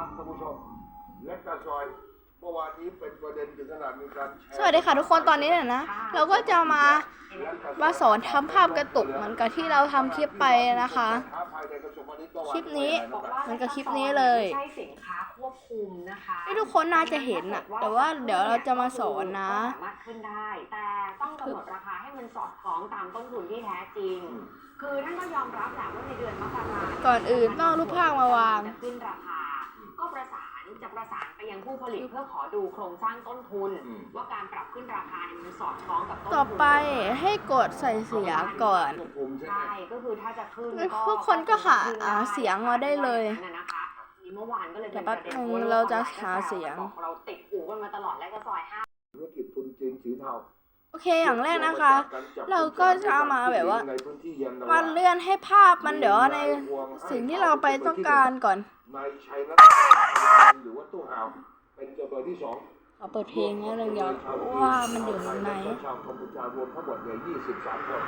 ครับท่านผู้ชมและกระซอยเมื่อวานนี้เป็นประเด็นถึงขนาดมีการแชร์สวัสดีค่ะทุกคนตอนนี้เนี่ยนะ เราก็จะมามาสอนทำภาพกระตุกเหมือนกับที่เราทำคลิปไปนะคะ คลิปนี้เหมือนกับคลิปนี้เลยไม่ใช่สินค้าควบคุมนะคะให้ทุกคนน่าจะเห็นอะแต่ว่าเดี๋ยวเราจะมาสอนนะสามารถขึ้นได้แต่ต้องกำหนดราคาให้มันสอดคล้องตามต้นทุนที่แท้จริง คือท่านก็ยอมรับแหละว่าในเดือนมกราคมก่อนอื่นต้องเอารูปภาพมาวางจะขึ้นราคาก็ ประสานจะประสานไปยังผู้ผลิตเพื่อขอดูโครงสร้างต้นทุนอืมว่าการปรับขึ้นราคาเนี่ยมันสอดคล้องกับต้นทุนต่อไปให้กดใส่เสียงก่อนควบคุมใช่ไหมใช่ก็คือถ้าจะขึ้นแล้วทุกคนก็หาอ่าเสียงมาได้เลยนั่นนะคะนี่เมื่อวานก็เลยเดี๋เป็ยวนแป๊บประเด็นนึงพะว่เราจะหาเสียงบอกเราติดหูกันมาตลอดและก็ซอยห้าธุรกิจทุนจีนสีเทาโอเคอย่างแรกนะคะ เราก็จะเอามาแบบว่าในพื้นที่ยานนาวมันเลื่อนให้ภาพมันเดี๋ยวในสิ่งที่เราไปต้องการก่อน นายชัยรัตน์หรือว่าตู้ห่าวเป็นจำเลยที่สองขอเปิดเพลงให้เรื่องยาวว่ามันอยู่ในไหนชาวกัมพูชารวมทั้งหมดเนี่ย23 คน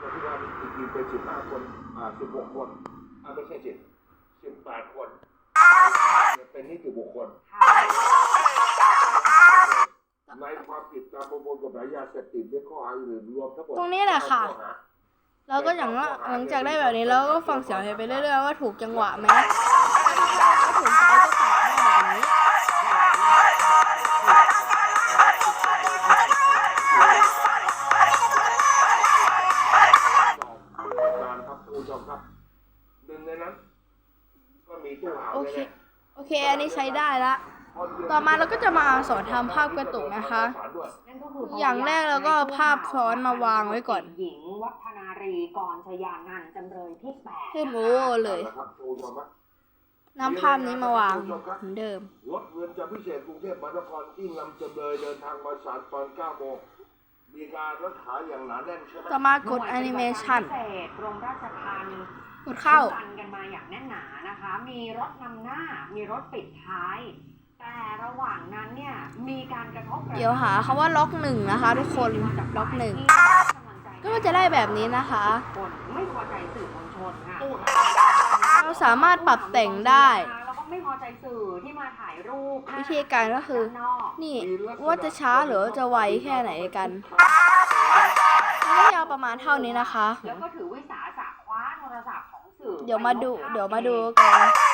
คนที่ว่ามีทีมเป็น15 คน อ่า 16 คนอ่าไม่ใช่สิ18 คนเป็นนิติบุคคลในความผิดตามประมวลกฎหมายยาเสพติดและข้อหาอื่นรวมทั้งหมดตรงนี้แหละค่ะข้อหา แล้วก็อย่างว่าหลังจากได้แบบนี้แล้วก็ฟังเสียงไปเรื่อยๆว่าถูกจังหวะไหมถ้าถูกใจก็ตัดได้แบบนี้การครับท่านผู้ชมครับหนึ่งในนั้นก็มีตู้ห่าวโอเคนี่ยโอเค อันนี้ใช้ได้ละ ต่อมาเราก็จะมาสอนทำภาพกระตุกนะคะนั่นก็คืออย่างแรกเราก็เอาภาพซ้อนมาวางไว้ก่อนหญิง วัฒนารีกรชยานันท์จำเลยที่แปดให้โมเลยครับท่านผู้ชมครับนำภาพนี้มาวางเหมือนเดิม รถเรือนจำพิเศษกรุงเทพมหานครที่นำจำเลยเดินทางมาศาลตอน9โมงมีการรักษาอย่างหนาแน่นใช่ไหมต่อมากดแอนิเมชันพิเศษกรมราชทัณฑ์กดเข้ากันกันมาอย่างแน่นหนานะคะ มีรถนำหน้า มีรถปิดท้าย แต่ระหว่างนั้นเนี่ย มีการกระทบกระทั่งเดี๋ยวหาคำว่าล็อกหนึ่งนะคะ ทุกคนล็อกหนึ่ง ก็จะได้แบบนี้นะคะคนไม่พอใจสื่อมวลชนค่ะเราสามารถปรับแต่งได้ แล้วก็ไม่พอใจสื่อที่มาถ่ายรูปวิธีการก็คือด้านนอกนี่ว่าจะช้าหรือว่าจะไวแค่ไหนกันไม่ยาวประมาณเท่านี้นะคะ แล้วก็ถือวิสาสะคว้าโทรศัพท์ของสื่อ เดี๋ยวมาดูไปลบภพเดี๋ยวมาดูเองกัน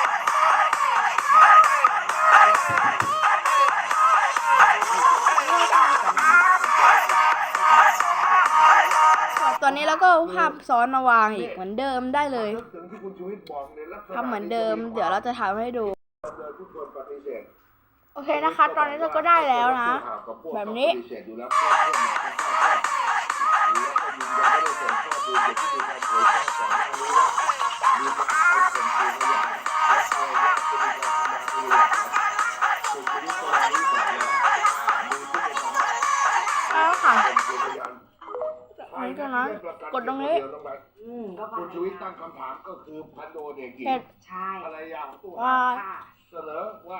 อนนี้เราก็เอาภาพซ้อนมาวางอีกเหมือนเดิมได้เลยนึกถึงที่คุณชูวิทย์บอกในลักษณะทำเหมือนเดิม เดี๋ยวเราจะทำให้ดูจำเลยทุกคนปฏิเสธโอเคนะคะ ตอนนี้เราก็ได้แล้วนะ แบบนี้ กนั้นกดตรงนี้อืมก็คุณชูวิทย์ตั้งคำถามก็คือพันโดเด็กหญิงเสร็จใช่ภรรยาของตู้ว่าค่ะเสนอว่า